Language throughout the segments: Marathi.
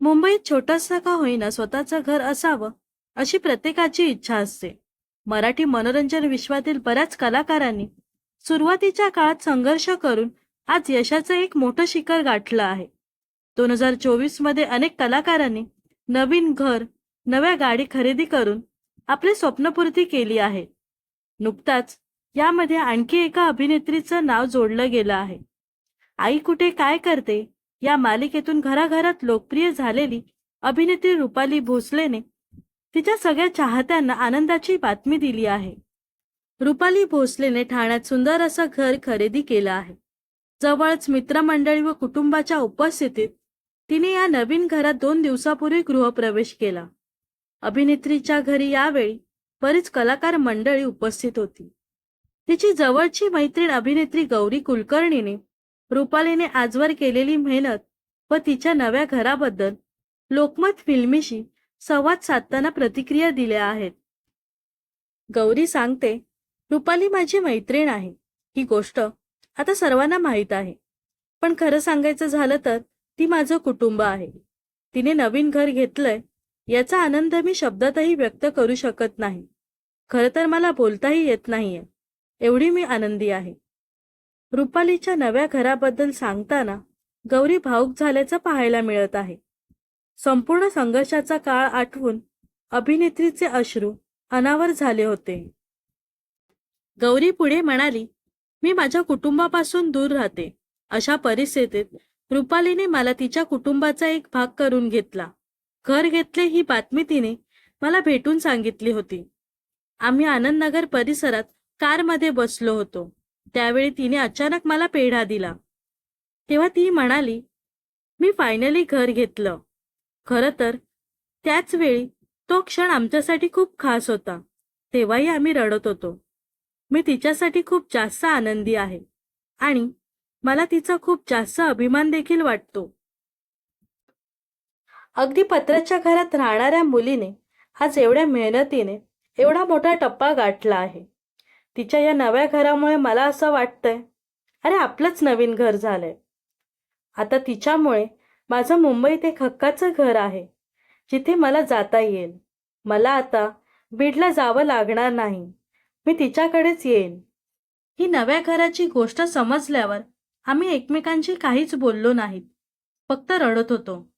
मुंबईत छोटासा का होईना स्वतःचं घर असावं अशी प्रत्येकाची इच्छा असते. मराठी मनोरंजन विश्वातील बऱ्याच कलाकारांनी सुरुवातीच्या काळात संघर्ष करून आज यशाचं एक मोठं शिखर गाठलं आहे. दोन हजार चोवीसमध्ये अनेक कलाकारांनी नवीन घर नव्या गाडी खरेदी करून आपली स्वप्नपूर्ती केली आहे. नुकताच यामध्ये आणखी एका अभिनेत्रीचं नाव जोडलं गेलं आहे. आई कुठे काय करते या मालिकेतून घराघरात लोकप्रिय झालेली अभिनेत्री रुपाली भोसलेने तिच्या सगळ्या चाहत्यांना आनंदाची बातमी दिली आहे. रुपाली भोसलेने ठाण्यात सुंदर असं घर खरेदी केलं आहे. जवळच मित्रमंडळी व कुटुंबाच्या उपस्थितीत तिने या नवीन घरात दोन दिवसापूर्वी गृहप्रवेश केला. अभिनेत्रीच्या घरी यावेळी बरीच कलाकार मंडळी उपस्थित होती. तिची जवळची मैत्रीण अभिनेत्री गौरी कुलकर्णीने रुपालीने आजवर केलेली मेहनत व तिच्या नव्या घराबद्दल लोकमत फिल्मीशी संवाद साधताना प्रतिक्रिया दिल्या आहेत. गौरी सांगते रुपाली माझी मैत्रीण आहे. ही गोष्ट आता सर्वांना माहीत आहे. पण खरं सांगायचं झालं तर ती माझं कुटुंब आहे. तिने नवीन घर घेतलंय याचा आनंद मी शब्दातही व्यक्त करू शकत नाही. खरं तर मला बोलताही येत नाहीये. एवढी मी आनंदी आहे. रुपालीच्या नव्या घराबद्दल सांगताना गौरी भाऊक झाल्याचं पाहायला मिळत आहे. संपूर्ण संघर्षाचा काळ आठवून अभिनेत्रीचे अश्रू अनावर झाले होते. गौरी पुढे म्हणाली मी माझ्या कुटुंबापासून दूर राहते. अशा परिस्थितीत रुपालीने मला तिच्या कुटुंबाचा एक भाग करून घेतला. घर घेतले ही बातमी तिने मला भेटून सांगितली होती. आम्ही आनंदनगर परिसरात कारमध्ये बसलो होतो. त्यावेळी तिने अचानक मला पेढा दिला. तेव्हा ती म्हणाली मी फायनली घर घेतलं. खरं तर त्याच वेळी तो क्षण आमच्यासाठी खूप खास होता. तेव्हाही आम्ही रडत होतो. मी तिच्यासाठी खूप जास्त आनंदी आहे. आणि मला तिचा खूप जास्त अभिमान देखील वाटतो. अगदी पत्राच्या घरात राहणाऱ्या मुलीने आज एवढ्या मेहनतीने एवढा मोठा टप्पा गाठला आहे. तिच्या या नव्या घरामुळे मला असं वाटतंय. अरे आपलंच नवीन घर झालंय. आता तिच्यामुळे माझं मुंबईत एक हक्काचं घर आहे जिथे मला जाता येईल. मला आता बीडला जावं लागणार नाही. मी तिच्याकडेच येईन. ही नव्या घराची गोष्ट समजल्यावर आम्ही एकमेकांशी काहीच बोललो नाहीत. फक्त रडत होतो.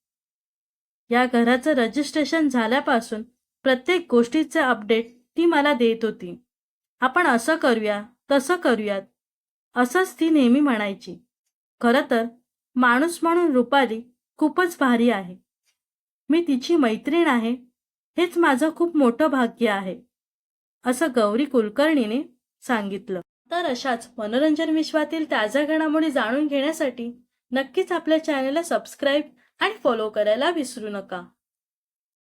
या घराचं रजिस्ट्रेशन झाल्यापासून प्रत्येक गोष्टीचं अपडेट ती मला देत होती. आपण असं करूया तसं करूयात असंच ती नेहमी म्हणायची. खरं तर माणूस म्हणून रुपाली खूपच भारी आहे. मी तिची मैत्रीण आहे हेच माझं खूप मोठं भाग्य आहे असं गौरी कुलकर्णीने सांगितलं. तर अशाच मनोरंजन विश्वातील ताज्या घडामोडी जाणून घेण्यासाठी नक्कीच आपल्या चॅनलला सबस्क्राईब आणि फॉलो करायला विसरू नका.